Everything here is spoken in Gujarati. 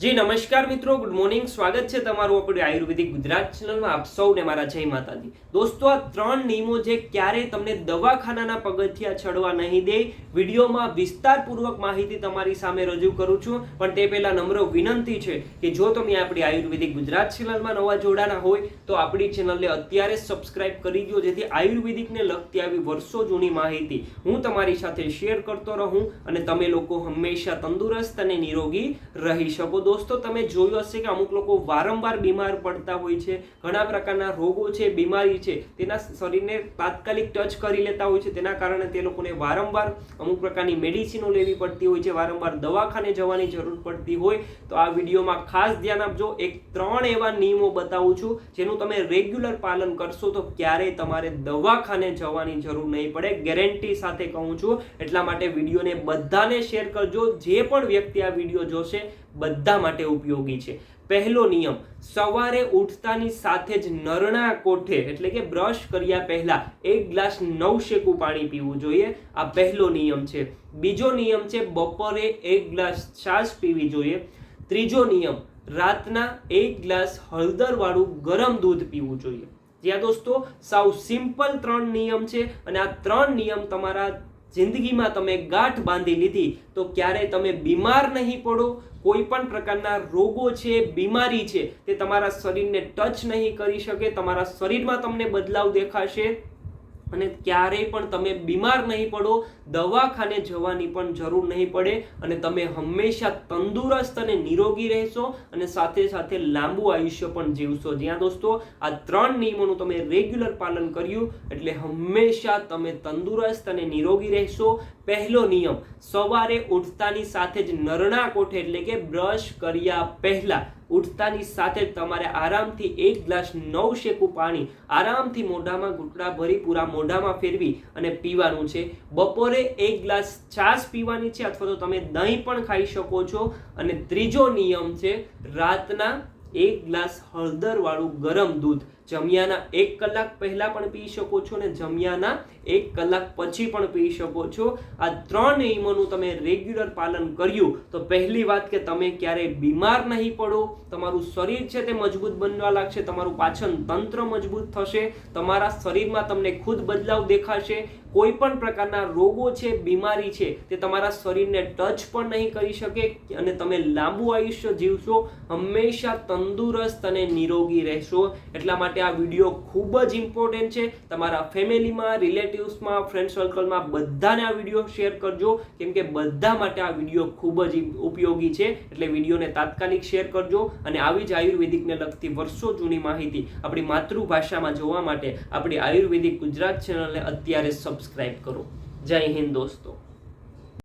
જી, નમસ્કાર મિત્રો. ગુડ મોર્નિંગ સ્વાગત છે તમારું આપણી આયુર્વેદિક ગુજરાત ચેનલમાં આપ સૌને મારા જય માતાજી. દોસ્તો, આ ત્રણ નિયમો જે ક્યારેય તમને દવાખાનાના પગથિયા ચડવા નહીં દે. વિડીયોમાં વિસ્તારપૂર્વક માહિતી તમારી સામે રજૂ કરું છું. પણ તે પહેલા નમ્ર વિનંતી છે કે જો તમે આપણી આયુર્વેદિક ગુજરાત ચેનલમાં નવા જોડાના હોય, તો આપણી ચેનલને અત્યારે સબસ્ક્રાઇબ કરી દો જેથી આયુર્વેદિકને લગતી આવી વર્ષો જૂની માહિતી હું તમારી સાથે શેર કરતો રહું અને તમે લોકો હંમેશા તંદુરસ્ત અને નિરોગી રહી શકો. દોસ્તો, તમે જોયું હશે કે અમુક લોકો વારંવાર બીમાર પડતા હોય છે, ઘણા પ્રકારના રોગો છે, બીમારી છે, તેના શરીરને તાત્કાલિક ટચ કરી લેતા હોય છે, તેના કારણે તે લોકોને વારંવાર અમુક પ્રકારની મેડિસિનો લેવી પડતી હોય છે, વારંવાર દવાખાને જવાની જરૂર પડતી હોય. તો આ વિડીયોમાં ખાસ ધ્યાન આપજો. એક ત્રણ એવા નિયમો બતાવું છું, જેનું તમે રેગ્યુલર પાલન કરશો તો ક્યારેય તમારે દવાખાને જવાની જરૂર નહીં પડે. ગેરંટી સાથે કહું છું. એટલા માટે વિડીયોને બધાને શેર કરજો. જે પણ વ્યક્તિ આ વીડિયો જોશે બધા માટે ઉપયોગી છે. પહેલો નિયમ, સવારે ઉઠતાની સાથે જ નરણા કોઠે, એટલે કે બ્રશ કર્યા પહેલાં એક ગ્લાસ નવશેકું પાણી પીવું જોઈએ. આ પહેલો નિયમ છે. બીજો નિયમ છે, બપોરે એક ગ્લાસ છાશ પીવી જોઈએ. ત્રીજો નિયમ, રાતના એક ગ્લાસ હળદરવાળું ગરમ દૂધ પીવું જોઈએ. જ્યાં દોસ્તો, સાવ સિમ્પલ ત્રણ નિયમ છે અને આ ત્રણ નિયમ તમારા જિંદગીમાં તમે ગાંઠ બાંધી લીધી, તો ક્યારેય તમે બીમાર નહીં પડો. કોઈ પણ પ્રકારના રોગો છે, બીમારી છે, તે તમારા શરીરને ટચ નહીં કરી શકે, તમારા શરીરમાં તમને બદલાવ દેખાશે. અને ક્યારેય પણ તમે બીમાર નહીં પડો, દવાખાને જવાની પણ જરૂર નહીં પડે અને તમે હંમેશા તંદુરસ્ત અને નિરોગી રહેશો અને સાથે સાથે લાંબુ આયુષ્ય પણ જીવશો. જ્યાં દોસ્તો, આ ત્રણ નિયમોનું તમે રેગ્યુલર પાલન કર્યું એટલે હંમેશા તમે તંદુરસ્ત અને નિરોગી રહેશો. પહેલો નિયમ, સવારે ઉઠતાની સાથે જ નરણા કોઠે એટલે કે બ્રશ કર્યા પહેલા ઉઠતાની સાથે તમારે આરામથી એક ગ્લાસ નવ શેકું પાણી આરામથી મોઢામાં ઘૂંટડા ભરી પૂરા મોઢામાં ફેરવી અને પીવાનું છે. બપોરે એક ગ્લાસ છાશ પીવાની છે અથવા તો તમે દહીં પણ ખાઈ શકો છો. અને ત્રીજો નિયમ છે, રાતના એક ગ્લાસ હળદરવાળું ગરમ દૂધ જમ્યાના એક કલાક પહેલાં પણ પી શકો છો અને જમ્યાના એક કલાક પછી પણ પી શકો છો. આ ત્રણ નિયમોનું તમે રેગ્યુલર પાલન કર્યું તો પહેલી વાત કે તમે ક્યારેય બીમાર નહીં પડો, તમારું શરીર છે તે મજબૂત બનવા લાગશે, તમારું પાચન તંત્ર મજબૂત થશે, તમારા શરીરમાં તમને ખુદ બદલાવ દેખાશે, કોઈ પણ પ્રકારના રોગો છે, બીમારી છે તે તમારા શરીરને ટચ પણ નહીં કરી શકે અને તમે લાંબુ આયુષ્ય જીવશો, હંમેશા તંદુરસ્ત અને નિરોગી રહેશો. એટલા માટે આ વીડિયો ખૂબ જ ઇમ્પોર્ટન્ટ છે. તમારા ફેમિલીમાં, રિલેટિવ્સમાં ફ્રેન્ડ સર્કલમાં બધાને આ વીડિયો શેર કરજો. કેમ કે બધા માટે આ વીડિયો ખૂબ જ ઉપયોગી છે. એટલે વિડીયોને તાત્કાલિક શેર કરજો અને આવી જ આયુર્વેદિકને લગતી વર્ષો જૂની માહિતી આપણી માતૃભાષામાં જોવા માટે આપણી આયુર્વેદિક ગુજરાત ચેનલને અત્યારે સબસ્ક્રાઇબ કરો. જય હિન્દ દોસ્તો.